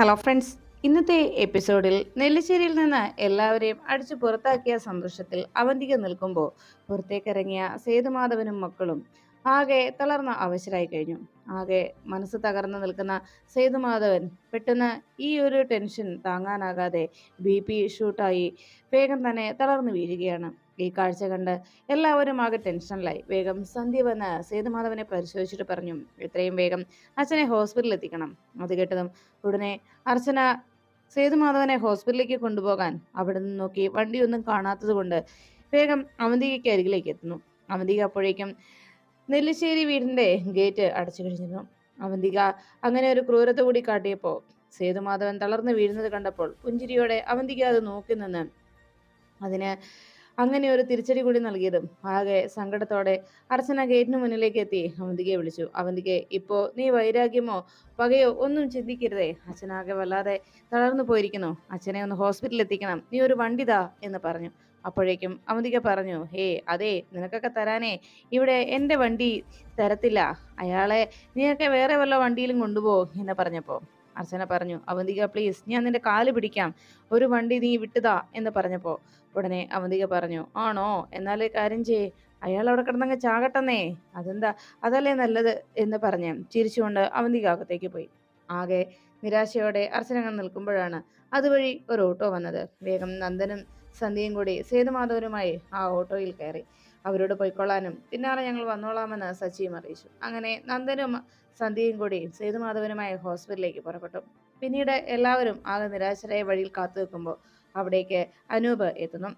Hello friends ഇന്നത്തെ എപ്പിസോഡിൽ നെല്ലിശ്ശേരിയിൽ നിന്ന് എല്ലാവരെയും അടിച്ചു പുറത്താക്കിയ സന്തോഷത്തിൽ അവന്തിക നിൽക്കുമ്പോൾ പുറത്തേക്കിറങ്ങിയ സേതുമാധവനും മക്കളും ആകെ തളർന്ന അവശരായി കഴിഞ്ഞു. ആകെ മനസ്സ് തകർന്ന് നിൽക്കുന്ന സേതുമാധവൻ പെട്ടെന്ന് ഈ ഒരു ടെൻഷൻ താങ്ങാനാകാതെ ബി പി ഷൂട്ടായി വേഗം തന്നെ തളർന്നു വീഴുകയാണ്. ഈ കാഴ്ച കണ്ട് എല്ലാവരും ആകെ ടെൻഷനിലായി. വേഗം സന്ധ്യ വന്ന് സേതുമാധവനെ പരിശോധിച്ചിട്ട് പറഞ്ഞു എത്രയും വേഗം അച്ഛനെ ഹോസ്പിറ്റലിൽ എത്തിക്കണം. അത് കേട്ടതും ഉടനെ അർച്ചന സേതുമാധവനെ ഹോസ്പിറ്റലിലേക്ക് കൊണ്ടുപോകാൻ അവിടെ നിന്ന് നോക്കി വണ്ടിയൊന്നും കാണാത്തത് കൊണ്ട് വേഗം അവന്തികയ്ക്ക് അരികിലേക്ക് എത്തുന്നു. അവന്തിക അപ്പോഴേക്കും നെല്ലിശ്ശേരി വീടിന്റെ ഗേറ്റ് അടച്ചു കഴിഞ്ഞിരുന്നു അവന്തിക അങ്ങനെ ഒരു ക്രൂരത കൂടി കാട്ടിയപ്പോൾ സേതുമാധവൻ തളർന്നു വീഴുന്നത് കണ്ടപ്പോൾ പുഞ്ചിരിയോടെ അവന്തിക അത് നോക്കി നിന്ന് അതിന് അങ്ങനെ ഒരു തിരിച്ചടി കൂടി നൽകിയതും ആകെ സങ്കടത്തോടെ അർച്ചന ഗേറ്റിന് മുന്നിലേക്ക് എത്തി അവന്തികയെ വിളിച്ചു. അവന്തികെ ഇപ്പോ നീ വൈരാഗ്യമോ പകയോ ഒന്നും ചിന്തിക്കരുതേ. അച്ഛനാകെ വല്ലാതെ തളർന്നു പോയിരിക്കുന്നു. അച്ഛനെ ഒന്ന് ഹോസ്പിറ്റലിൽ എത്തിക്കണം. നീ ഒരു വണ്ടിതാ എന്ന് പറഞ്ഞു. അപ്പോഴേക്കും അമിതിക പറഞ്ഞു ഹേ അതെ നിനക്കൊക്കെ തരാനേ. ഇവിടെ എന്റെ വണ്ടി തരത്തില്ല. അയാളെ നീയൊക്കെ വേറെ വല്ല വണ്ടിയിലും കൊണ്ടുപോ എന്ന് പറഞ്ഞപ്പോൾ അർച്ചന പറഞ്ഞു അവന്തിക പ്ലീസ് ഞാൻ നിന്റെ കാൽ പിടിക്കാം. ഒരു വണ്ടി നീ വിട്ടുതാ എന്ന് പറഞ്ഞപ്പോൾ ഉടനെ അവന്തിക പറഞ്ഞു ആണോ? എന്നാലേ കാര്യം ചെയ്യേ. അയാൾ അവിടെ കിടന്നങ്ങ് ചാകട്ടെന്നേ. അതെന്താ? അതല്ലേ നല്ലത്? എന്ന് പറഞ്ഞ് ചിരിച്ചുകൊണ്ട് അവന്തിക അകത്തേക്ക് പോയി. ആകെ നിരാശയോടെ അർച്ചനങ്ങൾ നിൽക്കുമ്പോഴാണ് അതുവഴി ഒരു ഓട്ടോ വന്നത്. വേഗം നന്ദനും സന്ധ്യയും കൂടി സേതുമാധവനുമായി ആ ഓട്ടോയിൽ കയറി. അവരോട് പോയിക്കൊള്ളാനും പിന്നാലെ ഞങ്ങൾ വന്നോളാമെന്ന് സച്ചിയും അറിയിച്ചു. അങ്ങനെ നന്ദനും സന്ധ്യയും കൂടി സേതുമാധവനുമായി ഹോസ്പിറ്റലിലേക്ക് പുറപ്പെട്ടു. പിന്നീട് എല്ലാവരും ആകെ നിരാശരായ വഴിയിൽ കാത്തു നിൽക്കുമ്പോൾ അവിടേക്ക് അനൂപ് എത്തുന്നു.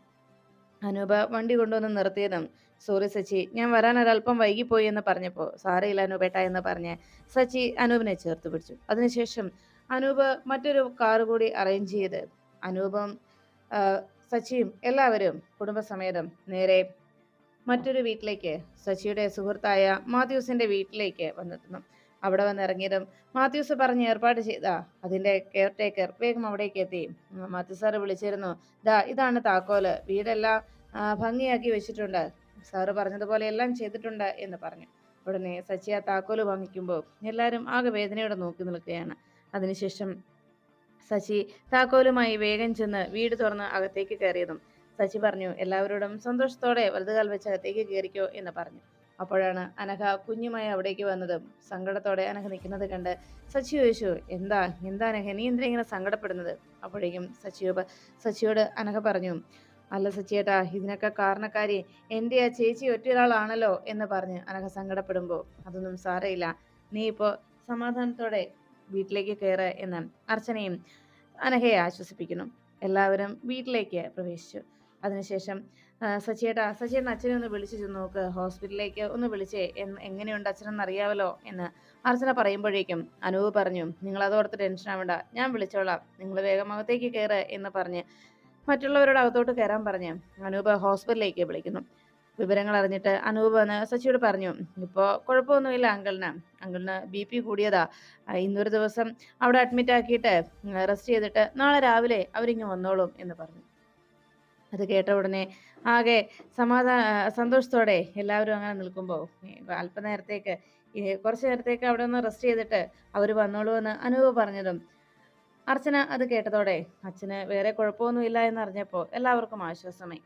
അനൂപ് വണ്ടി കൊണ്ടുവന്ന് നിർത്തിയതും സോറി സച്ചി ഞാൻ വരാൻ ഒരല്പം വൈകിപ്പോയി എന്ന് പറഞ്ഞപ്പോൾ സാരയില്ല അനൂപേട്ട എന്ന് പറഞ്ഞ് സച്ചി അനൂപിനെ ചേർത്ത് പിടിച്ചു. അതിനുശേഷം അനൂപ് മറ്റൊരു കാർ കൂടി അറേഞ്ച് ചെയ്ത് അനൂപും സച്ചിയും എല്ലാവരും കുടുംബസമേതം നേരെ മറ്റൊരു വീട്ടിലേക്ക് സച്ചിയുടെ സുഹൃത്തായ മാത്യൂസിന്റെ വീട്ടിലേക്ക് വന്നെത്തുന്നു. അവിടെ വന്നിറങ്ങിയതും മാത്യൂസ് പറഞ്ഞ് ഏർപ്പാട് ചെയ്ത അതിന്റെ കെയർ ടേക്കർ വേഗം അവിടേക്ക് എത്തി. മാത്യു സാറ് വിളിച്ചിരുന്നു ദാ ഇതാണ് താക്കോൽ. വീടെല്ലാം ഭംഗിയാക്കി വെച്ചിട്ടുണ്ട്. സാറ് പറഞ്ഞതുപോലെ എല്ലാം ചെയ്തിട്ടുണ്ട് എന്ന് പറഞ്ഞു. ഉടനെ സച്ചി ആ താക്കോൽ വാങ്ങിക്കുമ്പോൾ എല്ലാവരും ആകെ വേദനയോടെ നോക്കി നിൽക്കുകയാണ്. അതിനുശേഷം സച്ചി താക്കോലുമായി വേഗം ചെന്ന് വീട് തുറന്ന് അകത്തേക്ക് കയറിയതും. ശശി പറഞ്ഞു എല്ലാവരോടും സന്തോഷത്തോടെ വലതുകാൽ വെച്ച് അകത്തേക്ക് കയറിക്കോ എന്ന് പറഞ്ഞു. അപ്പോഴാണ് അനഘ കുഞ്ഞുമായി അവിടേക്ക് വന്നതും സങ്കടത്തോടെ അനഘ നിൽക്കുന്നത് കണ്ട് സച്ചി ചോദിച്ചു എന്താ എന്താ അനഘ നീ എന്തിനാ ഇങ്ങനെ സങ്കടപ്പെടുന്നത്? അപ്പോഴേക്കും സച്ചിയോ സച്ചിയോട് അനഘ പറഞ്ഞു അല്ല സച്ചിയേട്ടാ ഇതിനൊക്കെ കാരണക്കാരി എന്റെ ആ ചേച്ചി ഒറ്റയൊരാളാണല്ലോ എന്ന് പറഞ്ഞ് അനഘ സങ്കടപ്പെടുമ്പോൾ അതൊന്നും സാരയില്ല നീ ഇപ്പോൾ സമാധാനത്തോടെ വീട്ടിലേക്ക് കയറ് എന്ന് അർച്ചനയും അനഘയെ ആശ്വസിപ്പിക്കുന്നു. എല്ലാവരും വീട്ടിലേക്ക് പ്രവേശിച്ചു. അതിനുശേഷം സച്ചിയേട്ട സച്ചിയേട്ടാ സച്ചിയേട്ടൻ അച്ഛനെ ഒന്ന് വിളിച്ചു ചെന്ന് നോക്ക്. ഹോസ്പിറ്റലിലേക്ക് ഒന്ന് വിളിച്ചേ. എന്ന് എങ്ങനെയുണ്ട് അച്ഛനെന്ന് അറിയാമല്ലോ എന്ന് അർച്ചന പറയുമ്പോഴേക്കും അനൂപ് പറഞ്ഞു നിങ്ങൾ അതോർത്ത് ടെൻഷൻ ആവണ്ട. ഞാൻ വിളിച്ചോളാം. നിങ്ങൾ വേഗം അകത്തേക്ക് കയറ് എന്ന് പറഞ്ഞ് മറ്റുള്ളവരോട് അകത്തോട്ട് കയറാൻ പറഞ്ഞ് അനൂപ് ഹോസ്പിറ്റലിലേക്ക് വിളിക്കുന്നു. വിവരങ്ങൾ അറിഞ്ഞിട്ട് അനൂപ് വന്ന് സച്ചിയോട് പറഞ്ഞു ഇപ്പോൾ കുഴപ്പമൊന്നുമില്ല അങ്കിളിന്. അങ്കിളിന് ബി പി കൂടിയതാ. ഇന്നൊരു ദിവസം അവിടെ അഡ്മിറ്റ് ആക്കിയിട്ട് റെസ്റ്റ് ചെയ്തിട്ട് നാളെ രാവിലെ അവരിങ്ങ് വന്നോളും എന്ന് പറഞ്ഞു. അത് കേട്ട ഉടനെ ആകെ സമാധാന സന്തോഷത്തോടെ എല്ലാവരും അങ്ങനെ നിൽക്കുമ്പോൾ അല്പനേരത്തേക്ക് കുറച്ച് നേരത്തേക്ക് അവിടെ ഒന്ന് റെസ്റ്റ് ചെയ്തിട്ട് അവർ വന്നോളൂ എന്ന് അനൂപ് പറഞ്ഞതും അർച്ചന അത് കേട്ടതോടെ അച്ഛന് വേറെ കുഴപ്പമൊന്നുമില്ല എന്നറിഞ്ഞപ്പോൾ എല്ലാവർക്കും ആശ്വാസമായി.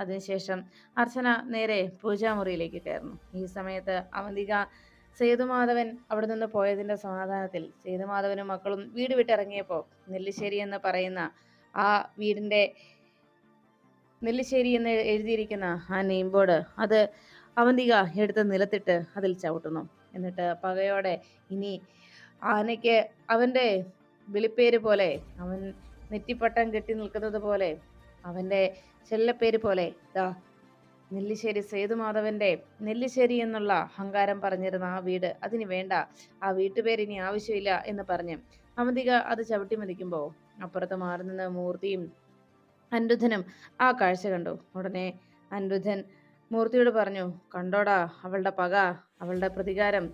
അതിനുശേഷം അർച്ചന നേരെ പൂജാമുറിയിലേക്ക് കയറുന്നു. ഈ സമയത്ത് അവന്തിക സേതുമാധവൻ അവിടെ നിന്ന് പോയതിന്റെ സമാധാനത്തിൽ സേതുമാധവനും മക്കളും വീട് വിട്ടിറങ്ങിയപ്പോൾ നെല്ലിശ്ശേരി എന്ന് പറയുന്ന ആ വീടിന്റെ നെല്ലിശ്ശേരി എന്ന് എഴുതിയിരിക്കുന്ന ആ നെയിം ബോർഡ് അത് അവന്തിക എടുത്ത് നിലത്തിട്ട് അതിൽ ചവിട്ടുന്നു. എന്നിട്ട് പകയോടെ ഇനി ആനയ്ക്ക് അവന്റെ വിളിപ്പേര് പോലെ അവൻ നെറ്റിപ്പട്ടം കെട്ടി നിൽക്കുന്നത് പോലെ അവന്റെ ചെല്ലപ്പേര് പോലെ ദാ നെല്ലിശ്ശേരി സേതുമാധവന്റെ നെല്ലിശ്ശേരി എന്നുള്ള അഹങ്കാരം പറഞ്ഞിരുന്ന ആ വീട് അതിന് വേണ്ട. ആ വീട്ടുപേര് ഇനി ആവശ്യമില്ല എന്ന് പറഞ്ഞ് അവന്തിക അത് ചവിട്ടി മതിക്കുമ്പോൾ അപ്പുറത്ത് മാറി നിന്ന് മൂർത്തിയും അനിരുദ്ധനും ആ കാഴ്ച കണ്ടു. ഉടനെ അനിരുദ്ധൻ മൂർത്തിയോട് പറഞ്ഞു കണ്ടോടാ അവളുടെ പക അവളുടെ പ്രതികാരം.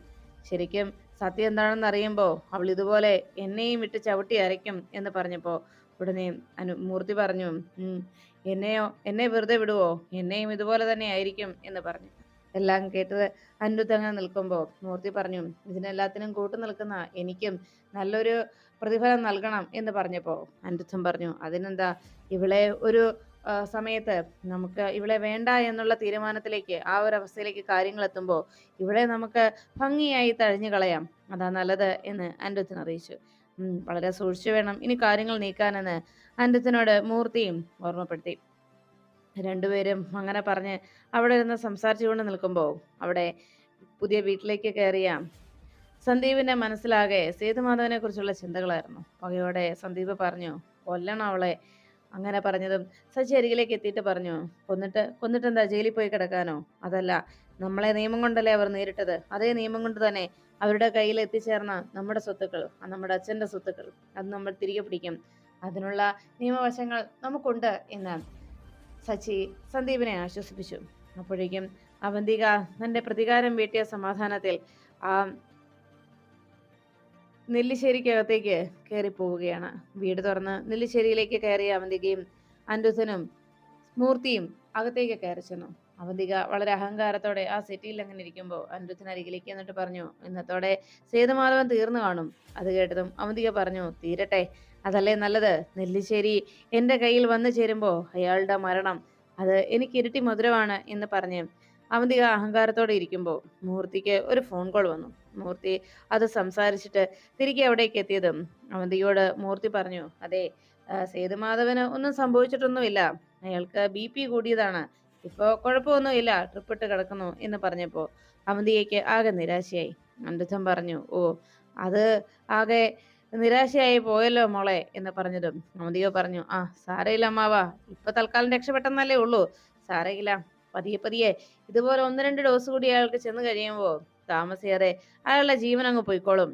ശരിക്കും സത്യം എന്താണെന്ന് അറിയുമ്പോൾ അവൾ ഇതുപോലെ എന്നെയും വിട്ട് ചവിട്ടി അരയ്ക്കും എന്ന് പറഞ്ഞപ്പോൾ ഉടനെ അനു മൂർത്തി പറഞ്ഞു "ഉം, എന്നെയോ എന്നെ വെറുതെ വിടുവോ? എന്നെയും ഇതുപോലെ തന്നെ ആയിരിക്കും എന്ന് പറഞ്ഞു. എല്ലാം കേട്ടത് അനിരുദ്ധ അങ്ങനെ നിൽക്കുമ്പോൾ മൂർത്തി പറഞ്ഞു ഇതിനെല്ലാത്തിനും കൂട്ടു നിൽക്കുന്ന എനിക്കും നല്ലൊരു പ്രതിഫലം നൽകണം എന്ന് പറഞ്ഞപ്പോൾ അനിരുദ്ധൻ പറഞ്ഞു അതിനെന്താ ഇവളെ ഒരു സമയത്ത് നമുക്ക് ഇവളെ വേണ്ട എന്നുള്ള തീരുമാനത്തിലേക്ക് ആ ഒരു അവസ്ഥയിലേക്ക് കാര്യങ്ങൾ എത്തുമ്പോൾ ഇവളെ നമുക്ക് ഭംഗിയായി തഴഞ്ഞു കളയാം. അതാ നല്ലത് എന്ന് അനിരുദ്ധൻ അറിയിച്ചു. വളരെ സൂക്ഷിച്ചു വേണം ഇനി കാര്യങ്ങൾ നീക്കാനെന്ന് അനന്തത്തിനോട് മൂർത്തിയും ഓർമ്മപ്പെടുത്തി. രണ്ടുപേരും അങ്ങനെ പറഞ്ഞ് അവിടെ ഇരുന്ന് സംസാരിച്ചുകൊണ്ട് നിൽക്കുമ്പോൾ അവിടെ പുതിയ വീട്ടിലേക്ക് കയറിയ സന്ദീപിന്റെ മനസ്സിലാകെ സേതുമാധവനെ കുറിച്ചുള്ള ചിന്തകളായിരുന്നു. പകയോടെ സന്ദീപ് പറഞ്ഞു കൊല്ലണം അവളെ അങ്ങനെ പറഞ്ഞതും സച്ചി അരികിലേക്ക് എത്തിയിട്ട് പറഞ്ഞു കൊന്നിട്ട് കൊന്നിട്ട് എന്താ ജയിലിൽ പോയി കിടക്കാനോ? അതല്ല നമ്മളെ നിയമം കൊണ്ടല്ലേ അവർ നേരിട്ടത്? അതേ നിയമം കൊണ്ട് തന്നെ അവരുടെ കയ്യിൽ എത്തിച്ചേർന്ന നമ്മുടെ സ്വത്തുക്കൾ നമ്മുടെ അച്ഛന്റെ സ്വത്തുക്കൾ അത് നമ്മൾ തിരികെ പിടിക്കും. അതിനുള്ള നിയമവശങ്ങൾ നമുക്കുണ്ട് എന്ന് സച്ചി സന്ദീപിനെ ആശ്വസിപ്പിച്ചു. അപ്പോഴേക്കും അവന്തിക തന്റെ പ്രതികാരം വീട്ടിയ സമാധാനത്തിൽ ആ നെല്ലിശ്ശേരിക്കകത്തേക്ക് കയറി പോവുകയാണ് വീട് തുറന്ന് നെല്ലിശ്ശേരിയിലേക്ക് കയറിയ അവന്തികയും അൻഡുസനും മൂർത്തിയും അകത്തേക്ക് കയറി ചെന്നു അവന്തിക വളരെ അഹങ്കാരത്തോടെ ആ സിറ്റിയിൽ അങ്ങനെ ഇരിക്കുമ്പോൾ അനിരുദ്ധൻ അരികിലേക്ക് എന്നിട്ട് പറഞ്ഞു ഇന്നത്തോടെ സേതുമാധവൻ തീർന്നു കാണും. അത് കേട്ടതും അവന്തിക പറഞ്ഞു തീരട്ടെ അതല്ലേ നല്ലത്? നെല്ലിശ്ശേരി എന്റെ കയ്യിൽ വന്നു ചേരുമ്പോൾ അയാളുടെ മരണം അത് എനിക്ക് ഇരട്ടി മധുരമാണ് എന്ന് പറഞ്ഞ് അവന്തിക അഹങ്കാരത്തോടെ ഇരിക്കുമ്പോൾ മൂർത്തിക്ക് ഒരു ഫോൺ കോൾ വന്നു. മൂർത്തി അത് സംസാരിച്ചിട്ട് തിരികെ അവിടേക്ക് എത്തിയതും അവന്തിയോട് മൂർത്തി പറഞ്ഞു അതെ സേതുമാധവന് ഒന്നും സംഭവിച്ചിട്ടൊന്നുമില്ല. അയാൾക്ക് ബി പി കൂടിയതാണ്. ഇപ്പോൾ കുഴപ്പമൊന്നുമില്ല. ട്രിപ്പിട്ട് കിടക്കുന്നു എന്ന് പറഞ്ഞപ്പോൾ അവന്തിയേക്ക് ആകെ നിരാശയായി. അനിരുദ്ധൻ പറഞ്ഞു ഓ അത് ആകെ നിരാശയായി പോയല്ലോ മോളെ എന്ന് പറഞ്ഞതും അവന്തിയോ പറഞ്ഞു ആ സാരയില്ല അമ്മാവാ. ഇപ്പൊ തൽക്കാലം രക്ഷപ്പെട്ടെന്നല്ലേ ഉള്ളൂ. സാരയില്ല. പതിയെ പതിയെ ഇതുപോലെ ഒന്ന് രണ്ട് ഡോസ് കൂടി അയാൾക്ക് ചെന്ന് കഴിയുമ്പോൾ താമസിയാതെ അയാളുടെ ജീവൻ അങ്ങ് പോയിക്കോളും.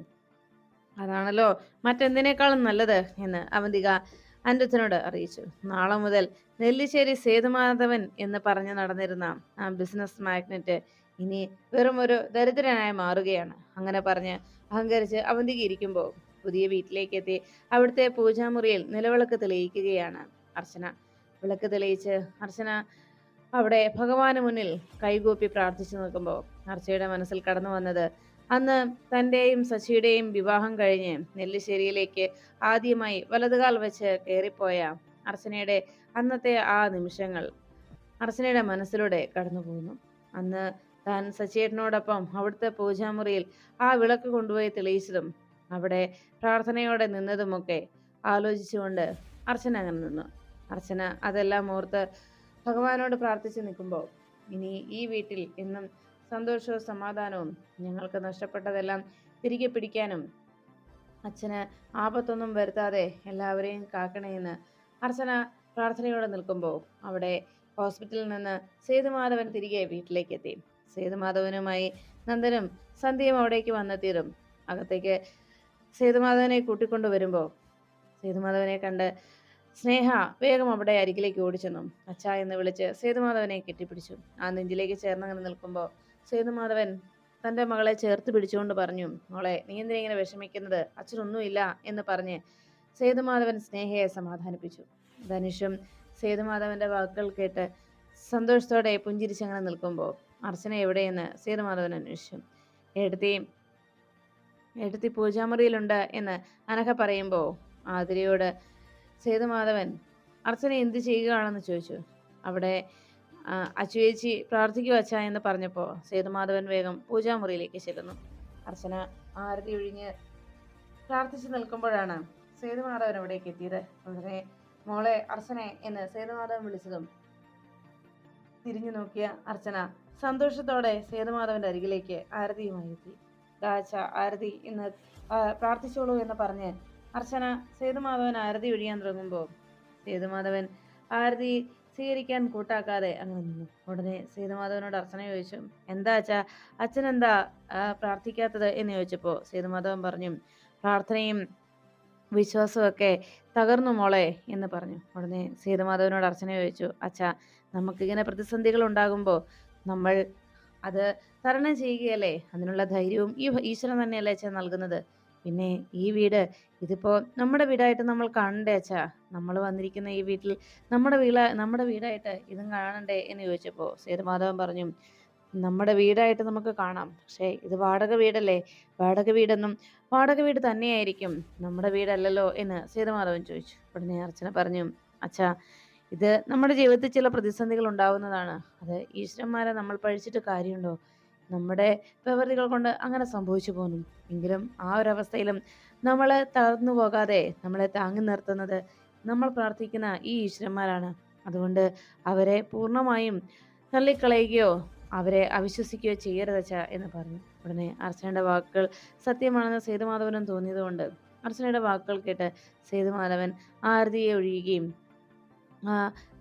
അതാണല്ലോ മറ്റെന്തിനേക്കാളും നല്ലത് എന്ന് അവന്തിക അനിരുദ്ധനോട് അറിയിച്ചു. നാളെ മുതൽ നെല്ലിശ്ശേരി സേതുമാധവൻ എന്ന് പറഞ്ഞു നടന്നിരുന്ന ആ ബിസിനസ് മാഗ്നറ്റ് ഇനി വെറും ഒരു ദരിദ്രനായി മാറുകയാണ്. അങ്ങനെ പറഞ്ഞ് അഹങ്കരിച്ച് അവന്തിക ഇരിക്കുമ്പോൾ പുതിയ വീട്ടിലേക്ക് എത്തി അവിടുത്തെ പൂജാമുറിയിൽ നിലവിളക്ക് തെളിയിക്കുകയാണ് അർച്ചന. വിളക്ക് തെളിയിച്ച് അർച്ചന അവിടെ ഭഗവാന് മുന്നിൽ കൈകൂപ്പി പ്രാർത്ഥിച്ചു നിൽക്കുമ്പോൾ അർച്ചയുടെ മനസ്സിൽ കടന്നു വന്നത് അന്ന് തന്റെയും ശശിയുടെയും വിവാഹം കഴിഞ്ഞ് നെല്ലിശ്ശേരിയിലേക്ക് ആദ്യമായി വലതുകാൽ വെച്ച് കയറിപ്പോയ അർച്ചനയുടെ അന്നത്തെ ആ നിമിഷങ്ങൾ അർച്ചനയുടെ മനസ്സിലൂടെ കടന്നു പോകുന്നു അന്ന് താൻ സച്ചേട്ടനോടൊപ്പം അവിടുത്തെ പൂജാമുറിയിൽ ആ വിളക്ക് കൊണ്ടുപോയി തെളിയിച്ചതും അവിടെ പ്രാർത്ഥനയോടെ നിന്നതുമൊക്കെ ആലോചിച്ചുകൊണ്ട് അർച്ചന അങ്ങനെ നിന്നു. അർച്ചന അതെല്ലാം ഓർത്ത് ഭഗവാനോട് പ്രാർത്ഥിച്ചു നിൽക്കുമ്പോൾ ഇനി ഈ വീട്ടിൽ എന്നും സന്തോഷവും സമാധാനവും ഞങ്ങൾക്ക് നഷ്ടപ്പെട്ടതെല്ലാം തിരികെ പിടിക്കാനും അച്ഛന് ആപത്തൊന്നും വരുത്താതെ എല്ലാവരെയും കാക്കണേന്ന് അർച്ചന പ്രാർത്ഥനയോടെ നിൽക്കുമ്പോൾ അവിടെ ഹോസ്പിറ്റലിൽ നിന്ന് സേതുമാധവൻ തിരികെ വീട്ടിലേക്ക് എത്തി. സേതുമാധവനുമായി നന്ദനും സന്ധ്യയും അവിടേക്ക് വന്നെത്തിയതും അകത്തേക്ക് സേതുമാധവനെ കൂട്ടിക്കൊണ്ടു വരുമ്പോൾ സേതുമാധവനെ കണ്ട് സ്നേഹ വേഗം അവിടെ അരികിലേക്ക് ഓടിച്ചെന്നു അച്ഛ എന്ന് വിളിച്ച് സേതുമാധവനെ കെട്ടിപ്പിടിച്ചു. ആ നെഞ്ചിലേക്ക് ചേർന്നങ്ങനെ നിൽക്കുമ്പോൾ സേതുമാധവൻ തന്റെ മകളെ ചേർത്ത് പിടിച്ചുകൊണ്ട് പറഞ്ഞു മോളെ നീ എന്തിനാ ഇങ്ങനെ വിഷമിക്കുന്നത്? അച്ഛനൊന്നുമില്ല എന്ന് പറഞ്ഞ് സേതുമാധവൻ സ്നേഹയെ സമാധാനിപ്പിച്ചു. ധനുഷും സേതുമാധവന്റെ വാക്കുകൾ കേട്ട് സന്തോഷത്തോടെ പുഞ്ചിരിച്ചങ്ങനെ നിൽക്കുമ്പോൾ അർച്ചന എവിടെയെന്ന്? സേതുമാധവൻ അന്വേഷിച്ചു. എടുത്തി എടുത്തി പൂജാമുറിയിലുണ്ട് എന്ന് അനഘ പറയുമ്പോൾ ആതിരയോട് സേതുമാധവൻ അർച്ചന എന്ത് ചെയ്യുകയാണെന്ന് ചോദിച്ചു. അവിടെ അച്ചുവേച്ചി പ്രാർത്ഥിക്കുക അച്ഛ എന്ന് പറഞ്ഞപ്പോൾ സേതുമാധവൻ വേഗം പൂജാമുറിയിലേക്ക് ചെല്ലുന്നു. അർച്ചന ആരതി ഒഴിഞ്ഞ് പ്രാർത്ഥിച്ചു നിൽക്കുമ്പോഴാണ് സേതുമാധവൻ അവിടേക്ക് എത്തിയത്. ഉടനെ മോളെ അർച്ചനെ എന്ന് സേതുമാധവൻ വിളിച്ചതും തിരിഞ്ഞു നോക്കിയ അർച്ചന സന്തോഷത്തോടെ സേതുമാധവന്റെ അരികിലേക്ക് ആരതിയുമായി എത്തി. ദാച്ച ആരതി ഇന്ന് പ്രാർത്ഥിച്ചോളൂ എന്ന് പറഞ്ഞ് അർച്ചന സേതുമാധവൻ ആരതി ഒഴിയാൻ തുടങ്ങുമ്പോൾ സേതുമാധവൻ ആരതി സ്വീകരിക്കാൻ കൂട്ടാക്കാതെ അങ്ങനെ നിന്നു. ഉടനെ സേതുമാധവനോട് അർച്ചന ചോദിച്ചു എന്താ അച്ഛാ? അച്ഛൻ എന്താ പ്രാർത്ഥിക്കാത്തത്? എന്ന് ചോദിച്ചപ്പോൾ സേതുമാധവൻ പറഞ്ഞു പ്രാർത്ഥനയും വിശ്വാസമൊക്കെ തകർന്നു മോളെ എന്ന് പറഞ്ഞു. ഉടനെ സേതുമാധവനോട് അർച്ചന ചോദിച്ചു അച്ഛാ നമുക്കിങ്ങനെ പ്രതിസന്ധികൾ ഉണ്ടാകുമ്പോൾ നമ്മൾ അത് തരണം ചെയ്യുകയല്ലേ? അതിനുള്ള ധൈര്യവും ഈ ഈശ്വരൻ തന്നെയല്ലേ അച്ഛൻ നൽകുന്നത്? പിന്നെ ഈ വീട് ഇതിപ്പോ നമ്മുടെ വീടായിട്ട് നമ്മൾ കാണണ്ടേ അച്ഛാ? നമ്മൾ വന്നിരിക്കുന്ന ഈ വീട്ടിൽ നമ്മുടെ വീട നമ്മുടെ വീടായിട്ട് ഇതും കാണണ്ടേ എന്ന് ചോദിച്ചപ്പോൾ സേതുമാധവൻ പറഞ്ഞു നമ്മുടെ വീടായിട്ട് നമുക്ക് കാണാം. പക്ഷേ ഇത് വാടക വീടല്ലേ? വാടക വീടെന്നും വാടക വീട് തന്നെയായിരിക്കും. നമ്മുടെ വീടല്ലല്ലോ എന്ന് സേതുമാധവൻ ചോദിച്ചു. ഉടനെ അർച്ചന പറഞ്ഞു അച്ഛാ ഇത് നമ്മുടെ ജീവിതത്തിൽ ചില പ്രതിസന്ധികൾ ഉണ്ടാവുന്നതാണ്. അത് ഈശ്വരന്മാരെ നമ്മൾ പഴിച്ചിട്ട് കാര്യമുണ്ടോ? നമ്മുടെ പ്രവൃത്തികൾ കൊണ്ട് അങ്ങനെ സംഭവിച്ചു പോകുന്നു എങ്കിലും ആ ഒരു അവസ്ഥയിലും നമ്മളെ തളർന്നു പോകാതെ നമ്മളെ താങ്ങി നിർത്തുന്നത് നമ്മൾ പ്രാർത്ഥിക്കുന്ന ഈ ഈശ്വരന്മാരാണ്. അതുകൊണ്ട് അവരെ പൂർണമായും തള്ളിക്കളയുകയോ അവരെ അവിശ്വസിക്കുകയോ ചെയ്യരുതച്ച എന്ന് പറഞ്ഞു. ഉടനെ അർച്ചനയുടെ വാക്കുകൾ സത്യമാണെന്ന് സേതുമാധവനും തോന്നിയതുകൊണ്ട് അർച്ചനയുടെ വാക്കുകൾ കേട്ട് സേതുമാധവൻ ആരതിയെ ഒഴിയുകയും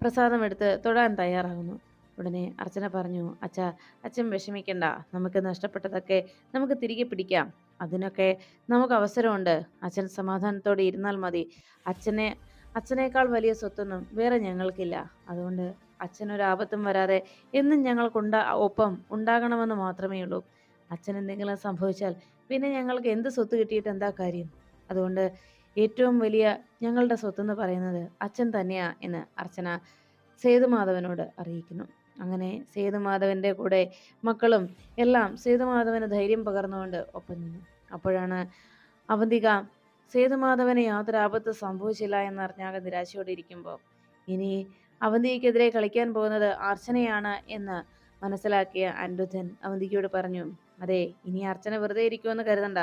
പ്രസാദം എടുത്ത് തൊടാൻ തയ്യാറാകുന്നു. ഉടനെ അർച്ചന പറഞ്ഞു അച്ഛ അച്ഛൻ വിഷമിക്കണ്ട. നമുക്ക് നഷ്ടപ്പെട്ടതൊക്കെ നമുക്ക് തിരികെ പിടിക്കാം. അതിനൊക്കെ നമുക്ക് അവസരമുണ്ട്. അച്ഛൻ സമാധാനത്തോടെ ഇരുന്നാൽ മതി. അച്ഛനെ അച്ഛനേക്കാൾ വലിയ സ്വത്തൊന്നും വേറെ ഞങ്ങൾക്കില്ല. അതുകൊണ്ട് അച്ഛനൊരാപത്തും വരാതെ എന്നും ഞങ്ങൾക്കുണ്ടാ ഒപ്പം ഉണ്ടാകണമെന്ന് മാത്രമേ ഉള്ളൂ. അച്ഛൻ എന്തെങ്കിലും സംഭവിച്ചാൽ പിന്നെ ഞങ്ങൾക്ക് എന്ത് സ്വത്ത് കിട്ടിയിട്ട് എന്താ കാര്യം? അതുകൊണ്ട് ഏറ്റവും വലിയ ഞങ്ങളുടെ സ്വത്തെന്ന് പറയുന്നത് അച്ഛൻ തന്നെയാ എന്ന് അർച്ചന സേതുമാധവനോട് അറിയിക്കുന്നു. അങ്ങനെ സേതുമാധവന്റെ കൂടെ മക്കളും എല്ലാം സേതുമാധവന് ധൈര്യം പകർന്നുകൊണ്ട് ഒപ്പം നിന്നു. അപ്പോഴാണ് അവന്തിക സേതുമാധവന് യാതൊരു ആപത്ത് സംഭവിച്ചില്ല എന്നറിഞ്ഞാകെ നിരാശയോടെ ഇരിക്കുമ്പോൾ ഇനി അവന്തിക്കെതിരെ കളിക്കാൻ പോകുന്നത് അർച്ചനയാണ് എന്ന് മനസ്സിലാക്കിയ അനിരുദ്ധൻ അവന്തികയോട് പറഞ്ഞു അതെ ഇനി അർച്ചന വെറുതെ ഇരിക്കുമെന്ന് കരുതണ്ട.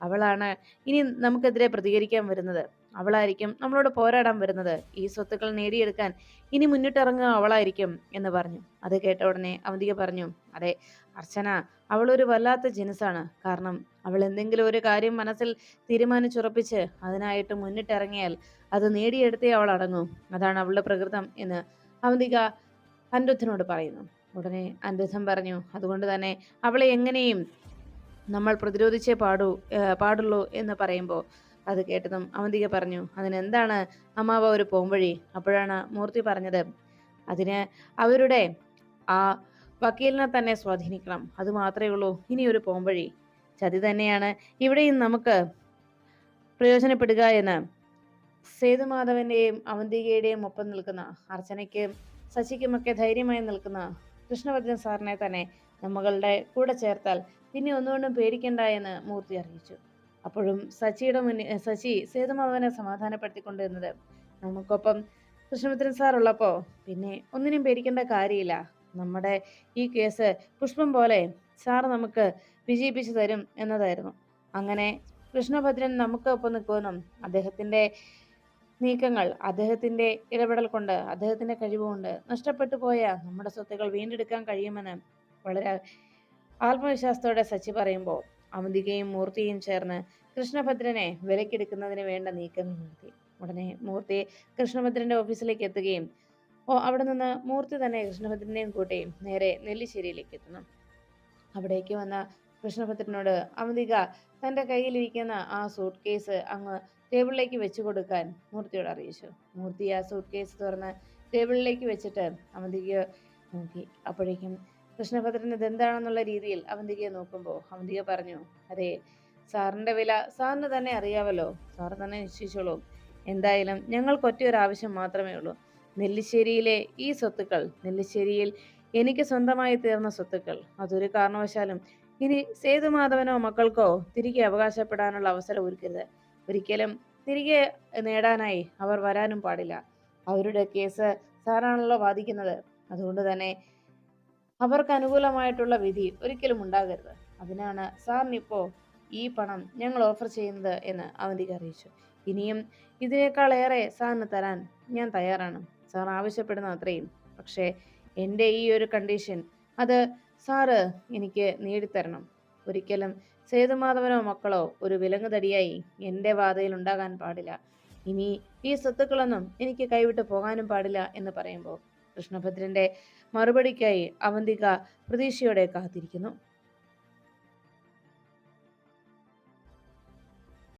അവളാണ് ഇനി നമുക്കെതിരെ പ്രതികരിക്കാൻ വരുന്നത്. അവളായിരിക്കും നമ്മളോട് പോരാടാൻ വരുന്നത്. ഈ സ്വത്തുക്കൾ നേടിയെടുക്കാൻ ഇനി മുന്നിട്ടിറങ്ങുക അവളായിരിക്കും എന്ന് പറഞ്ഞു. അത് കേട്ട ഉടനെ അവന്തിക പറഞ്ഞു അതെ അർച്ചന അവളൊരു വല്ലാത്ത ജനസാണ്. കാരണം അവൾ എന്തെങ്കിലും ഒരു കാര്യം മനസ്സിൽ തീരുമാനിച്ചുറപ്പിച്ച് അതിനായിട്ട് മുന്നിട്ടിറങ്ങിയാൽ അത് നേടിയെടുത്തേ അവൾ അടങ്ങും. അതാണ് അവളുടെ പ്രകൃതം എന്ന് അവന്തിക അനിരുദ്ധനോട് പറയുന്നു. ഉടനെ അനിരുദ്ധൻ പറഞ്ഞു അതുകൊണ്ട് തന്നെ അവളെ എങ്ങനെയും നമ്മൾ പ്രതിരോധിച്ചേ പാടൂ പാടുള്ളൂ എന്ന് പറയുമ്പോൾ അത് കേട്ടതും അവന്തിക പറഞ്ഞു അതിനെന്താണ്? അമ്മാവ ഒരു പോംവഴി. അപ്പോഴാണ് മൂർത്തി പറഞ്ഞത് അതിന് അവരുടെ ആ വക്കീലിനെ തന്നെ സ്വാധീനിക്കണം. അത് മാത്രമേ ഉള്ളൂ. ഇനി ഒരു പോംവഴി. ചതി തന്നെയാണ്. ഇവിടെയും നമുക്ക് പ്രയോജനപ്പെടുക എന്ന് സേതുമാധവന്റെയും അവന്തികയുടെയും ഒപ്പം നിൽക്കുന്ന അർച്ചനയ്ക്കും ശശിക്കുമൊക്കെ ധൈര്യമായി നിൽക്കുന്ന കൃഷ്ണഭദ്രൻ സാറിനെ തന്നെ നമ്മളുടെ കൂടെ ചേർത്താൽ പിന്നെ ഒന്നുകൊണ്ടും പേടിക്കണ്ട എന്ന് മൂർത്തി അറിയിച്ചു. അപ്പോഴും സച്ചിയുടെ മുന്നിൽ സച്ചി സേതുമാധവനെ സമാധാനപ്പെടുത്തിക്കൊണ്ടിരുന്നത്. നമുക്കൊപ്പം കൃഷ്ണമിത്രൻ സാർ ഉള്ളപ്പോൾ പിന്നെ ഒന്നിനും പേടിക്കേണ്ട കാര്യമില്ല. നമ്മുടെ ഈ കേസ് പുഷ്പം പോലെ സാർ നമുക്ക് വിജയിപ്പിച്ചു തരും എന്നതായിരുന്നു. അങ്ങനെ കൃഷ്ണഭദ്രൻ നമുക്ക് ഒപ്പം നിൽക്കുമെന്നും അദ്ദേഹത്തിന്റെ നീക്കങ്ങൾ അദ്ദേഹത്തിന്റെ ഇടപെടൽ കൊണ്ട് അദ്ദേഹത്തിന്റെ കഴിവുകൊണ്ട് നഷ്ടപ്പെട്ടു പോയ നമ്മുടെ സ്വത്തുക്കൾ വീണ്ടെടുക്കാൻ കഴിയുമെന്ന് വളരെ ആത്മവിശ്വാസത്തോടെ സച്ചി പറയുമ്പോൾ അവന്തികയും മൂർത്തിയും ചേർന്ന് കൃഷ്ണഭദ്രനെ വിലക്കെടുക്കുന്നതിന് വേണ്ട നീക്കങ്ങൾ നടത്തി. ഉടനെ മൂർത്തി കൃഷ്ണഭദ്രന്റെ ഓഫീസിലേക്ക് എത്തുകയും ഓ അവിടെ നിന്ന് മൂർത്തി തന്നെ കൃഷ്ണഭദ്രനെയും കൂട്ടി നേരെ നെല്ലിശ്ശേരിയിലേക്ക് എത്തുന്നു. അവിടേക്ക് വന്ന കൃഷ്ണഭദ്രനോട് അവന്തിക തന്റെ കയ്യിലിരിക്കുന്ന ആ സൂട്ട് കേസ് അങ്ങ് ടേബിളിലേക്ക് വെച്ചു കൊടുക്കാൻ മൂർത്തിയോട് അറിയിച്ചു. മൂർത്തി ആ സൂട്ട് കേസ് തുറന്ന് ടേബിളിലേക്ക് വെച്ചിട്ട് അവന്തിക നോക്കി. അപ്പോഴേക്കും കൃഷ്ണഭദ്രൻ ഇതെന്താണെന്നുള്ള രീതിയിൽ അവന്തികയെ നോക്കുമ്പോൾ അവന്തിക പറഞ്ഞു അതെ സാറിന്റെ വില സാറിന് തന്നെ അറിയാമല്ലോ സാർ തന്നെ നിശ്ചയിച്ചോളൂ. എന്തായാലും ഞങ്ങൾക്ക് ഒറ്റ ഒരു ആവശ്യം മാത്രമേ ഉള്ളൂ. നെല്ലിശ്ശേരിയിലെ ഈ സ്വത്തുക്കൾ നെല്ലിശ്ശേരിയിൽ എനിക്ക് സ്വന്തമായി തീർന്ന സ്വത്തുക്കൾ അതൊരു കാരണവശാലും ഇനി സേതുമാധവനോ മക്കൾക്കോ തിരികെ അവകാശപ്പെടാനുള്ള അവസരം ഒരുക്കരുത്. ഒരിക്കലും തിരികെ നേടാനായി അവർ വരാനും പാടില്ല. അവരുടെ കേസ് സാറാണല്ലോ ബാധിക്കുന്നത് അതുകൊണ്ട് തന്നെ അവർക്ക് അനുകൂലമായിട്ടുള്ള വിധി ഒരിക്കലും ഉണ്ടാകരുത്. അതിനാണ് സാറിനിപ്പോൾ ഈ പണം ഞങ്ങൾ ഓഫർ ചെയ്യുന്നത് എന്ന് അവന്തിക അറിയിച്ചു. ഇനിയും ഇതിനേക്കാളേറെ സാറിന് തരാൻ ഞാൻ തയ്യാറാണ്. സാർ ആവശ്യപ്പെടുന്ന അത്രയും. പക്ഷേ എന്റെ ഈ ഒരു കണ്ടീഷൻ അത് സാറ് എനിക്ക് നേടിത്തരണം. ഒരിക്കലും സേതുമാധവനോ മക്കളോ ഒരു വിലങ്ങുതടിയായി എന്റെ വാതയിൽ ഉണ്ടാകാൻ പാടില്ല. ഇനി ഈ സ്വത്തുക്കളൊന്നും എനിക്ക് കൈവിട്ട് പോകാനും പാടില്ല എന്ന് പറയുമ്പോൾ കൃഷ്ണഭദ്രന്റെ മറുപടിക്കായി അവന്തിക പ്രതീക്ഷയോടെ കാത്തിരിക്കുന്നു